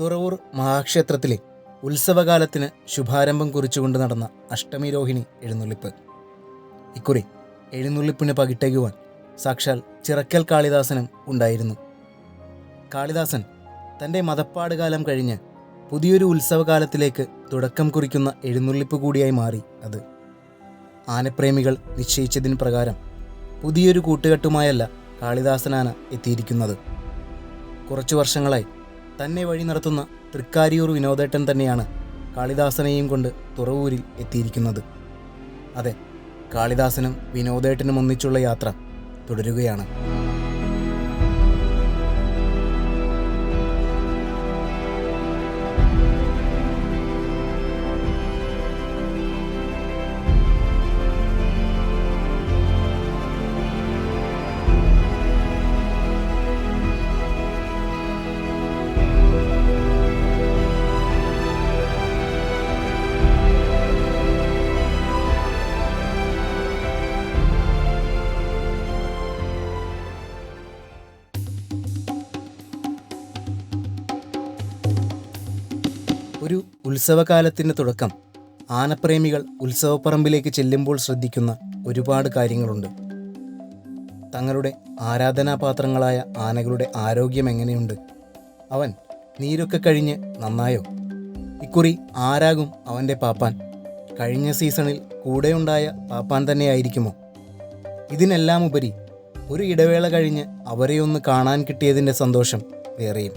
തുറവൂർ മഹാക്ഷേത്രത്തിലെ ഉത്സവകാലത്തിന് ശുഭാരംഭം കുറിച്ചുകൊണ്ട് നടന്ന അഷ്ടമിരോഹിണി എഴുന്നള്ളിപ്പ്. ഇക്കുറി എഴുന്നള്ളിപ്പിന് പകിട്ടയ്ക്കുവാൻ സാക്ഷാൽ ചിറക്കൽ കാളിദാസനും ഉണ്ടായിരുന്നു. കാളിദാസൻ തന്റെ മതപ്പാട് കാലം കഴിഞ്ഞ് പുതിയൊരു ഉത്സവകാലത്തിലേക്ക് തുടക്കം കുറിക്കുന്ന എഴുന്നള്ളിപ്പ് കൂടിയായി മാറി അത്. ആനപ്രേമികൾ നിശ്ചയിച്ചതിന് പ്രകാരം പുതിയൊരു കൂട്ടുകെട്ടുമായല്ല കാളിദാസനാണ് എത്തിയിരിക്കുന്നത്. കുറച്ചു വർഷങ്ങളായി തന്നെ വഴി നടത്തുന്ന തൃക്കാരിയൂർ വിനോദേട്ടൻ തന്നെയാണ് കാളിദാസനെയും കൊണ്ട് തുറവൂരിൽ എത്തിയിരിക്കുന്നത്. അതെ കാളിദാസനും വിനോദേട്ടനും ഒന്നിച്ചുള്ള യാത്ര തുടരുകയാണ്. ഒരു ഉത്സവകാലത്തിന്റെ തുടക്കം. ആനപ്രേമികൾ ഉത്സവപ്പറമ്പിലേക്ക് ചെല്ലുമ്പോൾ ശ്രദ്ധിക്കുന്ന ഒരുപാട് കാര്യങ്ങളുണ്ട്. തങ്ങളുടെ ആരാധനാപാത്രങ്ങളായ ആനകളുടെ ആരോഗ്യം എങ്ങനെയുണ്ട്? അവൻ നീരൊക്കെ കഴിഞ്ഞ് നന്നായോ? ഇക്കുറി ആരാകും അവന്റെ പാപ്പാൻ? കഴിഞ്ഞ സീസണിൽ കൂടെയുണ്ടായ പാപ്പാൻ തന്നെയായിരിക്കുമോ? ഇതിനെല്ലാം ഉപരി ഒരു ഇടവേള കഴിഞ്ഞ് അവരെയൊന്ന് കാണാൻ കിട്ടിയതിന്റെ സന്തോഷം വേറെയും.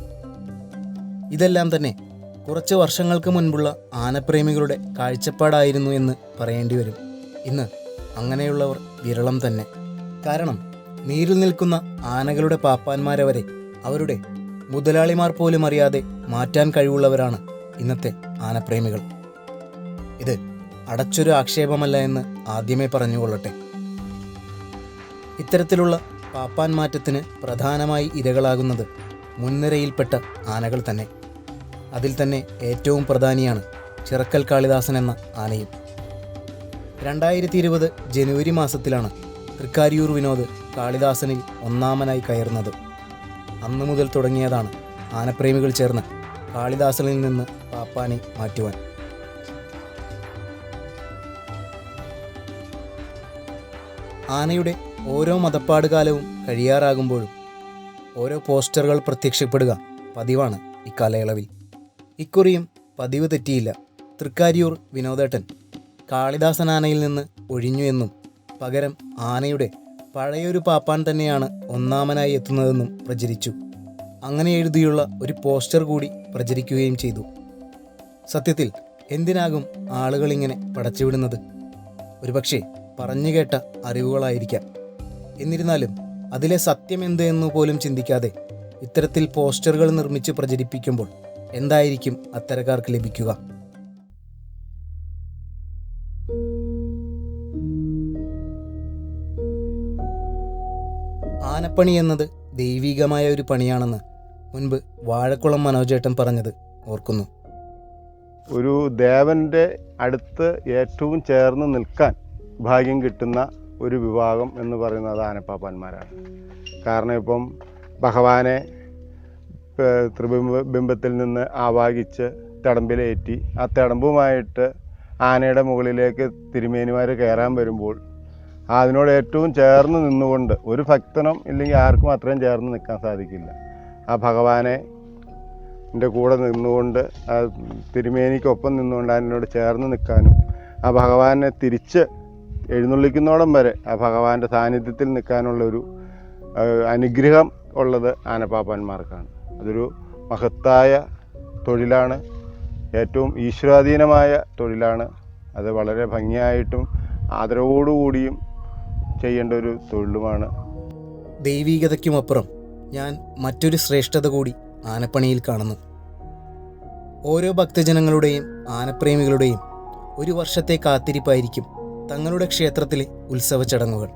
ഇതെല്ലാം തന്നെ കുറച്ച് വർഷങ്ങൾക്ക് മുൻപുള്ള ആനപ്രേമികളുടെ കാഴ്ചപ്പാടായിരുന്നു എന്ന് പറയേണ്ടി വരും. ഇന്ന് അങ്ങനെയുള്ളവർ വിരളം തന്നെ. കാരണം നീരിൽ നിൽക്കുന്ന ആനകളുടെ പാപ്പാന്മാരെ വരെ അവരുടെ മുതലാളിമാർ പോലും അറിയാതെ മാറ്റാൻ കഴിവുള്ളവരാണ് ഇന്നത്തെ ആനപ്രേമികൾ. ഇത് അടച്ചൊരു ആക്ഷേപമല്ല എന്ന് ആദ്യമേ പറഞ്ഞുകൊള്ളട്ടെ. ഇത്തരത്തിലുള്ള പാപ്പാൻ മാറ്റത്തിന് പ്രധാനമായി ഇരകളാകുന്നത് മുൻനിരയിൽപ്പെട്ട ആനകൾ തന്നെ. അതിൽ തന്നെ ഏറ്റവും പ്രധാനിയാണ് ചിറക്കൽ കാളിദാസൻ എന്ന ആനയും രണ്ടായിരത്തി ഇരുപത് ജനുവരി മാസത്തിലാണ് തൃക്കാരിയൂർ വിനോദ് കാളിദാസനിൽ ഒന്നാമനായി കയറുന്നത്. അന്നു മുതൽ തുടങ്ങിയതാണ് ആനപ്രേമികൾ ചേർന്ന് കാളിദാസനിൽ നിന്ന് പാപ്പാനെ മാറ്റുവാൻ. ആനയുടെ ഓരോ മതപ്പാട് കാലവും കഴിയാറാകുമ്പോഴും ഓരോ പോസ്റ്ററുകൾ പ്രത്യക്ഷപ്പെടുക പതിവാണ് ഇക്കാലയളവിൽ. ഇക്കുറിയും പതിവ് തെറ്റിയില്ല. തൃക്കാരിയൂർ വിനോദേട്ടൻ. കാളിദാസൻ ആനയിൽ നിന്ന് ഒഴിഞ്ഞു എന്നും പകരം ആനയുടെ പഴയൊരു പാപ്പാൻ തന്നെയാണ് ഒന്നാമനായി എത്തുന്നതെന്നും പ്രചരിച്ചു. അങ്ങനെ എഴുതിയുള്ള ഒരു പോസ്റ്റർ കൂടി പ്രചരിക്കുകയും ചെയ്തു. സത്യത്തിൽ എന്തിനാകും ആളുകളിങ്ങനെ പടച്ചുവിടുന്നത്? ഒരുപക്ഷെ പറഞ്ഞു കേട്ട അറിവുകളായിരിക്കാം. എന്നിരുന്നാലും അതിലെ സത്യം എന്ത് എന്ന് പോലും ചിന്തിക്കാതെ ഇത്തരത്തിൽ പോസ്റ്ററുകൾ നിർമ്മിച്ച് പ്രചരിപ്പിക്കുമ്പോൾ എന്തായിരിക്കും അത്തരക്കാർക്ക് ലഭിക്കുക? ആനപ്പണി എന്നത് ദൈവികമായ ഒരു പണിയാണെന്ന് മുൻപ് വാഴക്കുളം മനോജേട്ടൻ പറഞ്ഞത് ഓർക്കുന്നു. ഒരു ദേവന്റെ അടുത്ത് ഏറ്റവും ചേർന്ന് നിൽക്കാൻ ഭാഗ്യം കിട്ടുന്ന ഒരു വിഭാഗം എന്ന് പറയുന്നത് ആനപ്പാപ്പാന്മാരാണ്. കാരണം ഇപ്പം ഭഗവാനെ ത്രിബിംബ ബിംബത്തിൽ നിന്ന് ആവാഹിച്ച് തടമ്പിലേറ്റി. ആ തടമ്പുമായിട്ട് ആനയുടെ മുകളിലേക്ക് തിരുമേനിമാർ കയറാൻ വരുമ്പോൾ അതിനോട് ഏറ്റവും ചേർന്ന് നിന്നുകൊണ്ട് ഒരു ഭക്തനും ഇല്ലെങ്കിൽ ആർക്കും അത്രയും ചേർന്ന് നിൽക്കാൻ സാധിക്കില്ല. ആ ഭഗവാനെ എന്റെ കൂടെ നിന്നുകൊണ്ട് ആ തിരുമേനിക്കൊപ്പം നിന്നുകൊണ്ട് അതിനോട് ചേർന്ന് നിൽക്കാനും ആ ഭഗവാനെ തിരിച്ച് എഴുന്നള്ളിക്കുന്നോടം വരെ ആ ഭഗവാന്റെ സാന്നിധ്യത്തിൽ നിൽക്കാനുള്ളൊരു അനുഗ്രഹം ഉള്ളത് ആനപ്പാപ്പാന്മാർക്കാണ്. അതൊരു മഹത്തായ തൊഴിലാണ് ഏറ്റവും ഈശ്വരാധീനമായ തൊഴിലാണ്. അത് വളരെ ഭംഗിയായിട്ടും ആദരവോടുകൂടിയും ചെയ്യേണ്ട ഒരു തൊഴിലുമാണ്. ദൈവീകതയ്ക്കുമപ്പുറം ഞാൻ മറ്റൊരു ശ്രേഷ്ഠത കൂടി ആനപ്പണിയിൽ കാണുന്നു. ഓരോ ഭക്തജനങ്ങളുടെയും ആനപ്രേമികളുടെയും ഒരു വർഷത്തെ കാത്തിരിപ്പായിരിക്കും തങ്ങളുടെ ക്ഷേത്രത്തിലെ ഉത്സവ ചടങ്ങുകൾ.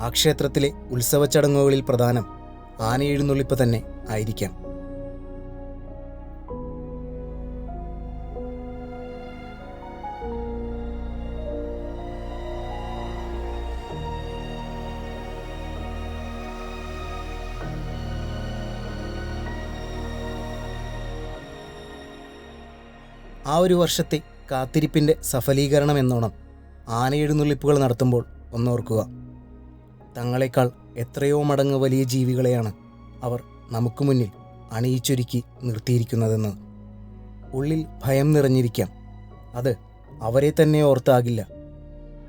ആ ക്ഷേത്രത്തിലെ ഉത്സവ ചടങ്ങുകളിൽ പ്രധാനം ആനയെഴുന്നള്ളിപ്പ് തന്നെ ആയിരിക്കാം. ആ ഒരു വർഷത്തെ കാത്തിരിപ്പിന്റെ സഫലീകരണം എന്നോണം ആനയെഴുന്നള്ളിപ്പുകൾ നടത്തുമ്പോൾ ഒന്നോർക്കുക. തങ്ങളെക്കാൾ എത്രയോ മടങ്ങ് വലിയ ജീവികളെയാണ് അവർ നമുക്ക് മുന്നിൽ അണിയിച്ചൊരുക്കി നിർത്തിയിരിക്കുന്നതെന്ന്. ഉള്ളിൽ ഭയം നിറഞ്ഞിരിക്കാം. അത് അവരെ തന്നെ ഓർത്താകില്ല.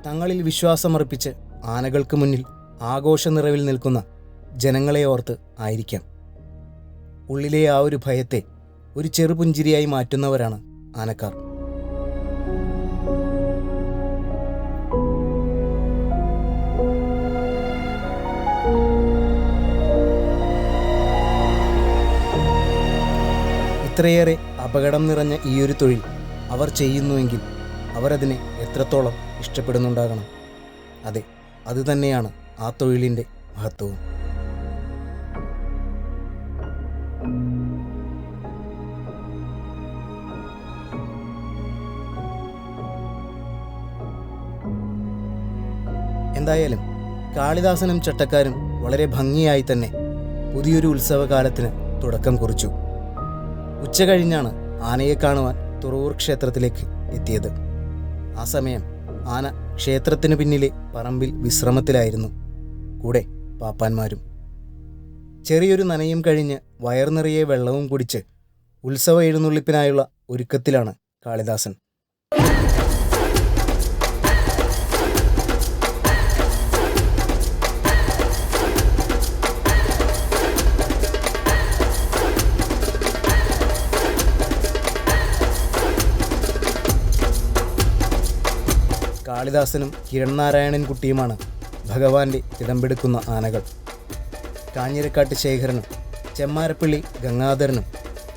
തങ്ങളിൽ വിശ്വാസമർപ്പിച്ച് ആനകൾക്ക് മുന്നിൽ ആഘോഷ നിറവിൽ നിൽക്കുന്ന ജനങ്ങളെ ഓർത്ത് ആയിരിക്കാം. ഉള്ളിലെ ആ ഒരു ഭയത്തെ ഒരു ചെറുപുഞ്ചിരിയായി മാറ്റുന്നവരാണ് ആനക്കാർ. ഇത്രയേറെ അപകടം നിറഞ്ഞ ഈയൊരു തൊഴിൽ അവർ ചെയ്യുന്നുവെങ്കിൽ അവരതിനെ എത്രത്തോളം ഇഷ്ടപ്പെടുന്നുണ്ടാകണം? അതെ അതുതന്നെയാണ് ആ തൊഴിലിന്റെ മഹത്വവും. എന്തായാലും കാളിദാസനും ചട്ടക്കാരും വളരെ ഭംഗിയായി തന്നെ പുതിയൊരു ഉത്സവകാലത്തിന് തുടക്കം കുറിച്ചു. ഉച്ച കഴിഞ്ഞാണ് ആനയെ കാണുവാൻ തുറവൂർ ക്ഷേത്രത്തിലേക്ക് എത്തിയത്. ആ സമയം ആന ക്ഷേത്രത്തിന് പിന്നിലെ പറമ്പിൽ വിശ്രമത്തിലായിരുന്നു. കൂടെ പാപ്പാന്മാരും. ചെറിയൊരു നനയും കഴിഞ്ഞ് വയർ നിറയെ വെള്ളവും കുടിച്ച് ഉത്സവ എഴുന്നള്ളിപ്പിനായുള്ള ഒരുക്കത്തിലാണ് കാളിദാസൻ. കാളിദാസനും കിരൺ നാരായണൻ കുട്ടിയുമാണ് ഭഗവാന്റെ തിടമ്പെടുക്കുന്ന ആനകൾ. കാഞ്ഞിരക്കാട്ട് ശേഖരനും ചെമ്മാരപ്പള്ളി ഗംഗാധരനും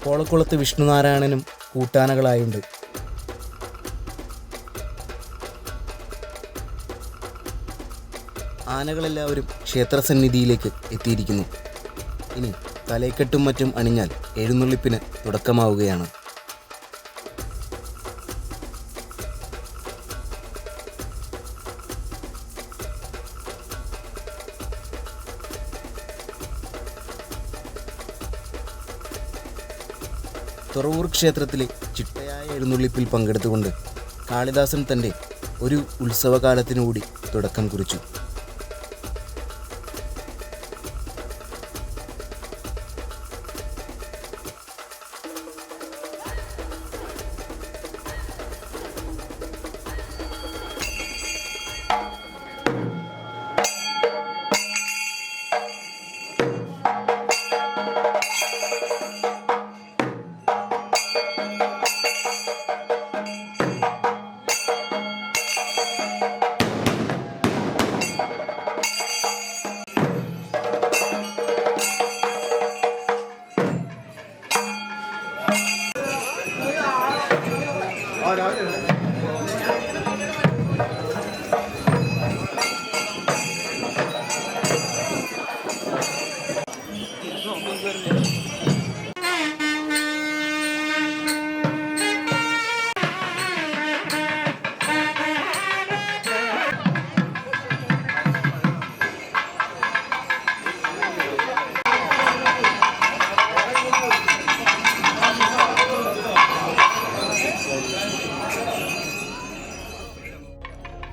കോളക്കുളത്ത് വിഷ്ണുനാരായണനും കൂട്ടാനകളായുണ്ട്. ആനകളെല്ലാവരും ക്ഷേത്രസന്നിധിയിലേക്ക് എത്തിയിരിക്കുന്നു. ഇനി തലയ്ക്കെട്ടും മറ്റും അണിഞ്ഞാൽ എഴുന്നള്ളിപ്പിന് തുടക്കമാവുകയാണ്. തുറവൂർ ക്ഷേത്രത്തിലെ ചിട്ടയായ എഴുന്നള്ളിപ്പിൽ പങ്കെടുത്തുകൊണ്ട് കാളിദാസൻ തന്റെ ഒരു ഉത്സവകാലത്തിനുകൂടി തുടക്കം കുറിച്ചു.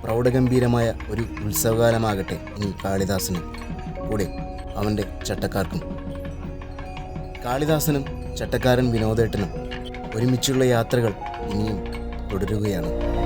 പ്രൗഢഗംഭീരമായ ഒരു ഉത്സവകാലമാകട്ടെ ഇനി കാളിദാസനും കൂടെ അവന്റെ ചട്ടക്കാർക്കും. കാളിദാസനും ചട്ടക്കാരൻ വിനോദേട്ടനും ഒരുമിച്ചുള്ള യാത്രകൾ ഇനിയും തുടരുകയാണ്.